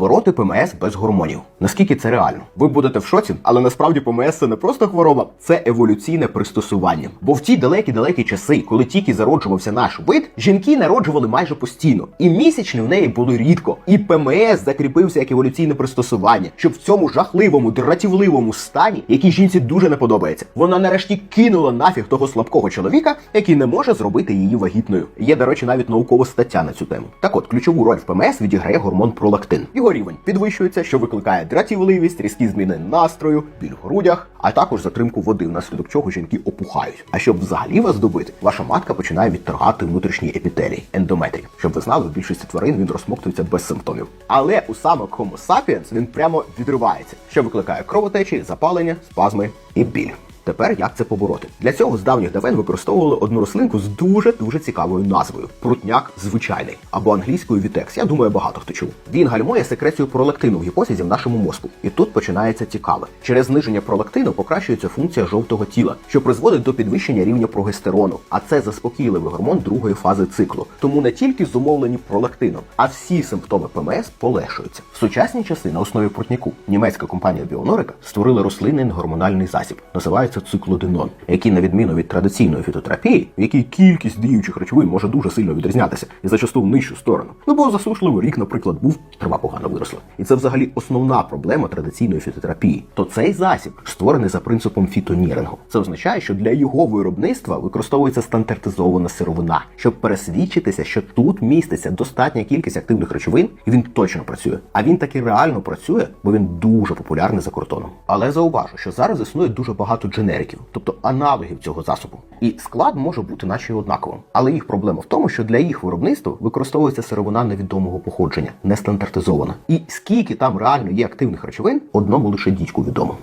Побороти ПМС без гормонів. Наскільки це реально? Ви будете в шоці, але насправді ПМС це не просто хвороба, це еволюційне пристосування. Бо в ті далекі-далекі часи, коли тільки зароджувався наш вид, жінки народжували майже постійно, і місячні в неї були рідко. І ПМС закріпився як еволюційне пристосування, щоб в цьому жахливому, дратівливому стані, який жінці дуже не подобається, вона нарешті кинула нафіг того слабкого чоловіка, який не може зробити її вагітною. Є, до речі, навіть наукова стаття на цю тему. Так от, ключову роль в ПМС відіграє гормон пролактин. Його рівень підвищується, що викликає дратівливість, різкі зміни настрою, біль в грудях, а також затримку води, внаслідок чого жінки опухають. А щоб взагалі вас добити, ваша матка починає відторгати внутрішній епітелій ендометрій. Щоб ви знали, в більшості тварин він розсмоктується без симптомів. Але у самок Homo sapiens він прямо відривається, що викликає кровотечі, запалення, спазми і біль. Тепер як це побороти? Для цього з давніх давен використовували одну рослинку з дуже дуже цікавою назвою прутняк звичайний або англійською вітекс. Я думаю, багато хто чув. Він гальмує секрецію пролактину в гіпофізі в нашому мозку. І тут починається цікаве. Через зниження пролактину покращується функція жовтого тіла, що призводить до підвищення рівня прогестерону. А це заспокійливий гормон другої фази циклу. Тому не тільки зумовлені пролактином, а всі симптоми ПМС полегшуються. В сучасні часи на основі прутняку німецька компанія Біонорика створила рослинний гормональний засіб. Називається циклодинон, який, на відміну від традиційної фітотерапії, в якій кількість діючих речовин може дуже сильно відрізнятися і зачасту в нижчу сторону. Ну бо засушливий рік, наприклад, був трава погано виросла. І це взагалі основна проблема традиційної фітотерапії. То цей засіб створений за принципом фітонірингу. Це означає, що для його виробництва використовується стандартизована сировина, щоб пересвідчитися, що тут міститься достатня кількість активних речовин, і він точно працює. А він таки реально працює, бо він дуже популярний за кордоном. Але зауважу, що зараз існує дуже багато дженериків, тобто аналогів цього засобу. І склад може бути наче однаковим. Але їх проблема в тому, що для їх виробництва використовується сировина невідомого походження, не стандартизована. І скільки там реально є активних речовин, одному лише дідьку відомо.